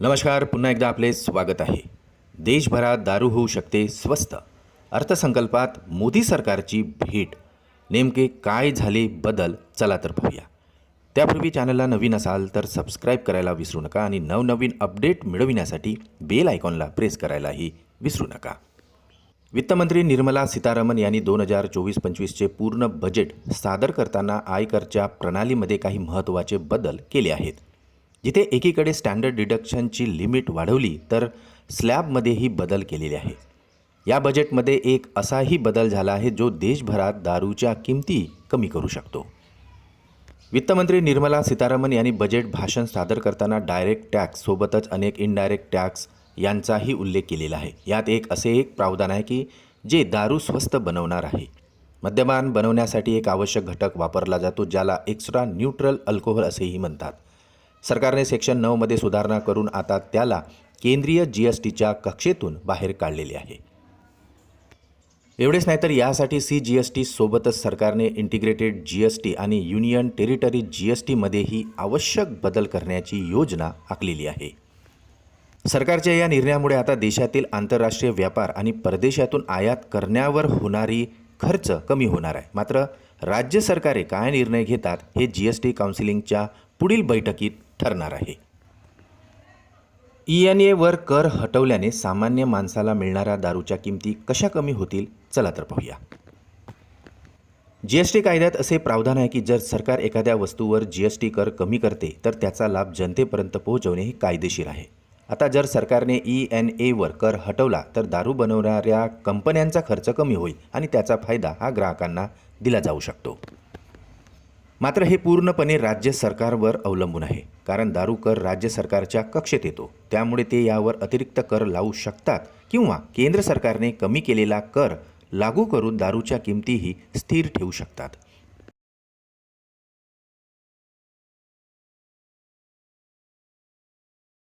नमस्कार पुन्हा एकदा आपले स्वागत आहे. देशभरात दारू होऊ शकते स्वस्त. अर्थसंकल्पात मोदी सरकारची भेट. नेमके काय झाले बदल? चला तर पाहूया. त्यापूर्वी चॅनलला नवीन असाल तर सबस्क्राईब करायला विसरू नका आणि नवनवीन अपडेट मिळविण्यासाठी बेल आयकॉनला प्रेस करायलाही विसरू नका. वित्तमंत्री निर्मला सीतारामन यांनी दोन हजार चोवीस पंचवीसचे पूर्ण बजेट सादर करताना आयकरच्या प्रणालीमध्ये काही महत्त्वाचे बदल केले आहेत. जिथे एकीकडे स्टँडर्ड डिडक्शनची लिमिट वाढवली तर स्लॅबमध्येही बदल केलेले आहे या बजेटमध्ये एक असाही बदल झाला आहे जो देशभरात दारूच्या किमती कमी करू शकतो. वित्तमंत्री निर्मला सीतारामन यांनी बजेट भाषण सादर करताना डायरेक्ट टॅक्स सोबतच अनेक इनडायरेक्ट टॅक्स यांचाही उल्लेख केलेला आहे. यात एक असे एक प्रावधान आहे की जे दारू स्वस्त बनवणार आहे. मद्यपान बनवण्यासाठी एक आवश्यक घटक वापरला जातो ज्याला एक्स्ट्रा न्यूट्रल अल्कोहोल असेही म्हणतात. सरकारने सेक्शन नऊमध्ये सुधारणा करून आता त्याला केंद्रीय जी एस टीच्या कक्षेतून बाहेर काढलेले आहे. एवढेच नाही तर यासाठी सी जी एस टी सोबतच सरकारने इंटिग्रेटेड जी एस टी आणि युनियन टेरिटरी जी एस टीमध्येही आवश्यक बदल करण्याची योजना आखलेली आहे. सरकारच्या या निर्णयामुळे आता देशातील आंतरराष्ट्रीय व्यापार आणि परदेशातून आयात करण्यावर होणारी खर्च कमी होणार आहे. मात्र राज्य सरकारे काय निर्णय घेतात हे जी एस टी काउन्सिलिंगच्या पुढील बैठकीत ठरणार आहे. ई एन एवर कर हटवल्याने सामान्य माणसाला मिळणाऱ्या दारूच्या किमती कशा कमी होतील? चला तर पाहूया. जी एस टी कायद्यात असे प्रावधान आहे की जर सरकार एखाद्या वस्तूवर जी एस टी कर कमी करते तर त्याचा लाभ जनतेपर्यंत पोहोचवणे हे कायदेशीर आहे. आता जर सरकारने ई एन एवर कर हटवला तर दारू बनवणाऱ्या कंपन्यांचा खर्च कमी होईल आणि त्याचा फायदा हा ग्राहकांना दिला जाऊ शकतो. मात्र हे पूर्णपणे राज्य सरकारवर अवलंबून आहे. कारण दारू कर राज्य सरकारच्या कक्षेत येतो. त्यामुळे ते यावर अतिरिक्त कर लावू शकतात किंवा केंद्र सरकारने कमी केलेला कर लागू करून दारूच्या किमतीही स्थिर ठेवू शकतात.